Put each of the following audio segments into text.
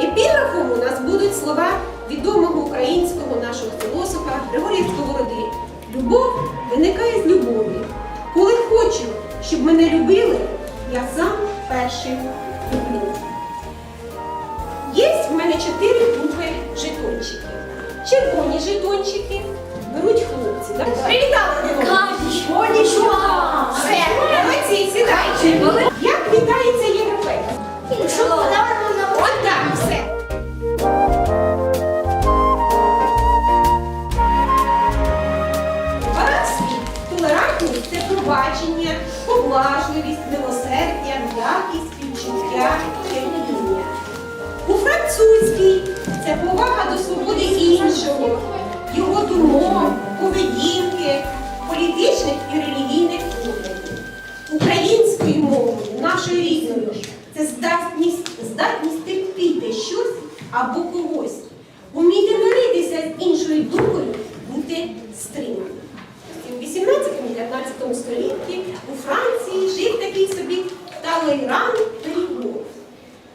Епіграфом у нас будуть слова відомого українського нашого філософа Григорія Сковороди. Любов виникає з любові. Коли хочу, щоб мене любили, я сам перший люблю. Є в мене чотири групи жетончиків. Червоні жетончики беруть хлопці. Да? Привітали молодці, сідайте. Поблажливість, милосердя, м'якість, співчуття, терпіння. У французькій це повага до свободи іншого, його думок, поведінки, політичних і релігійних поглядів. Українською мовою, нашою рідною, це здатність, здатність терпіти щось або когось, уміти миритися з іншою думкою, бути стриманим. У 18-19 столітті такий собі Талейран любов.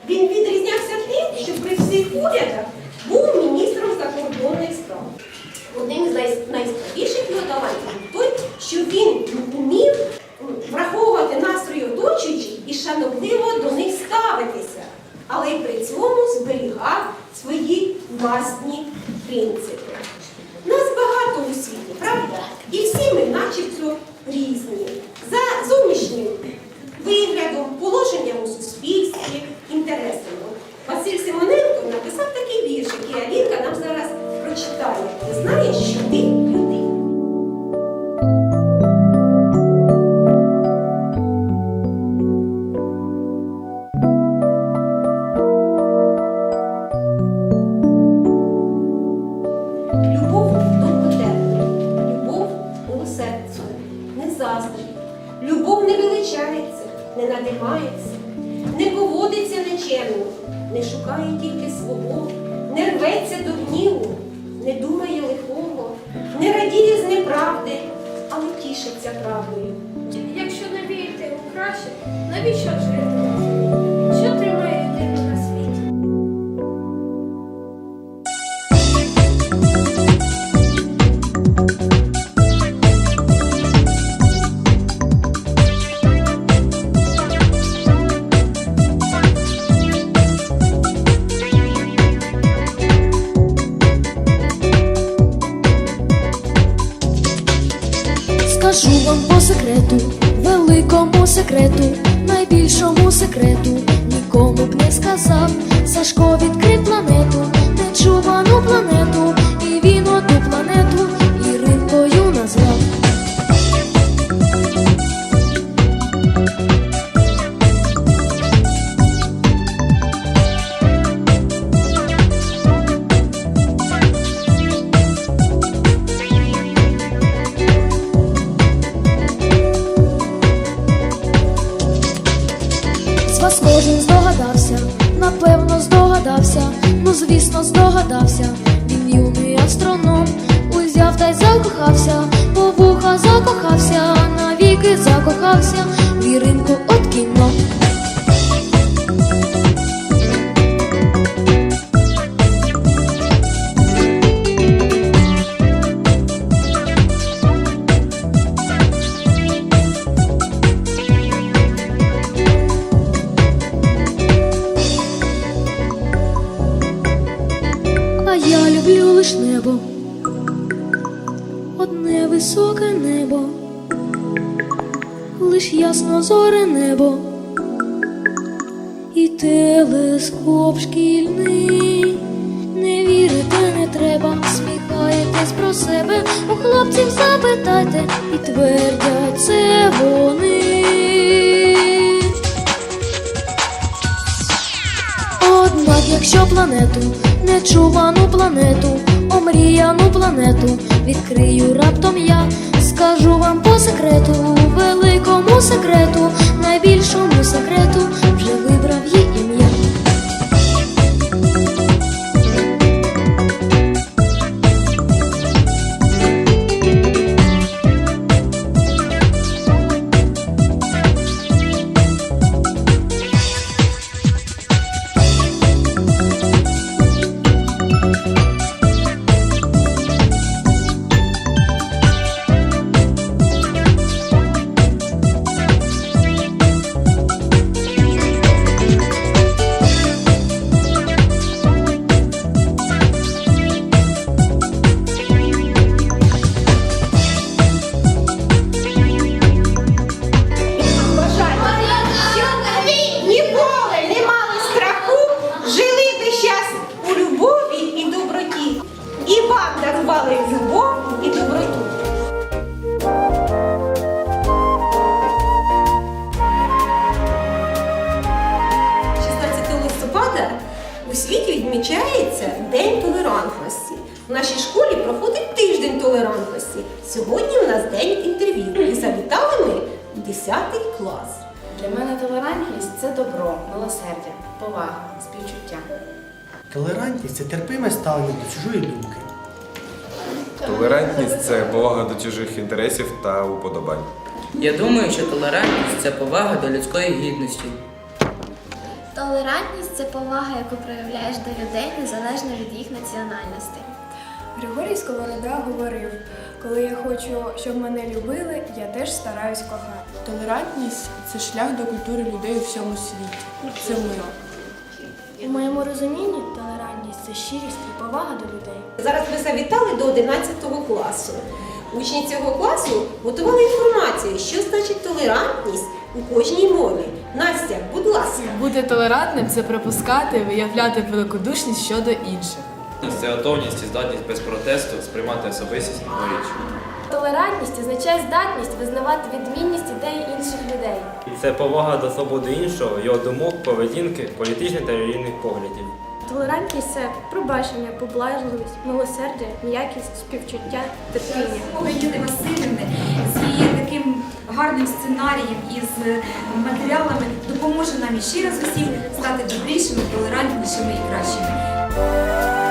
Він відрізнявся тим, що при всіх урядах був міністром закордонних справ. Одним із найстаріших його талантів той, що він не надимається, не поводиться нечемно, не шукає тільки свого, не рветься до гніву, не думає лихого, не радіє з неправди, але тішиться правдою. Якщо не вірите у краще, навіщо жити? Скажу вам по секрету, великому секрету, найбільшому секрету, нікому б не сказав. Сашко відкрив планету, нечувану планету, З вас кожен здогадався, напевно здогадався, ну звісно здогадався. Він юний астроном, узяв та й закохався, по вуха закохався, навіки закохався, віринку лиш ясно зоре небо, і телескоп шкільний. Не вірите, не треба, сміхаєтесь про себе, у хлопців запитайте, і твердять це вони. Однак, якщо планету, нечувану планету, омріяну планету, відкрию раптом я, скажу вам по секрету, великому секрету, найбільшому секрету, вже вибрав дарували любов і доброту. У світі відмічається День толерантності. В нашій школі проходить тиждень толерантності. Сьогодні у нас день інтерв'ю і завітали ми 10 клас. Для мене толерантність це добро, милосердя, повага, співчуття. Толерантність це терпиме ставлення до чужої думки, Толерантність це повага до чужих інтересів та уподобань. Я думаю, що толерантність це повага до людської гідності. Толерантність це повага, яку проявляєш до людей незалежно від їх національності. Григорій Сковорода говорив, коли я хочу, щоб мене любили, я теж стараюсь кохати. Толерантність це шлях до культури людей у всьому світі. Це мир. У моєму розумінні толерантність це щирість і повага до людей. Зараз ми завітали до 11 класу. Учні цього класу готували інформацію, що значить толерантність у кожній мові. Настя, будь ласка. Бути толерантним це пропускати, виявляти великодушність щодо інших. Це готовність і здатність без протесту сприймати особистість і річ. Толерантність означає здатність визнавати відмінність ідей інших людей. Це повага до свободи іншого, його думок, поведінки, політичних та релігійних поглядів. Толерантність це пробачення, поблажливість, милосердя, м'якість, співчуття, терпіння. Єдина Васильівни з її таким гарним сценарієм і з матеріалами допоможе нам іще раз усім стати добрішими, толерантнішими і кращими.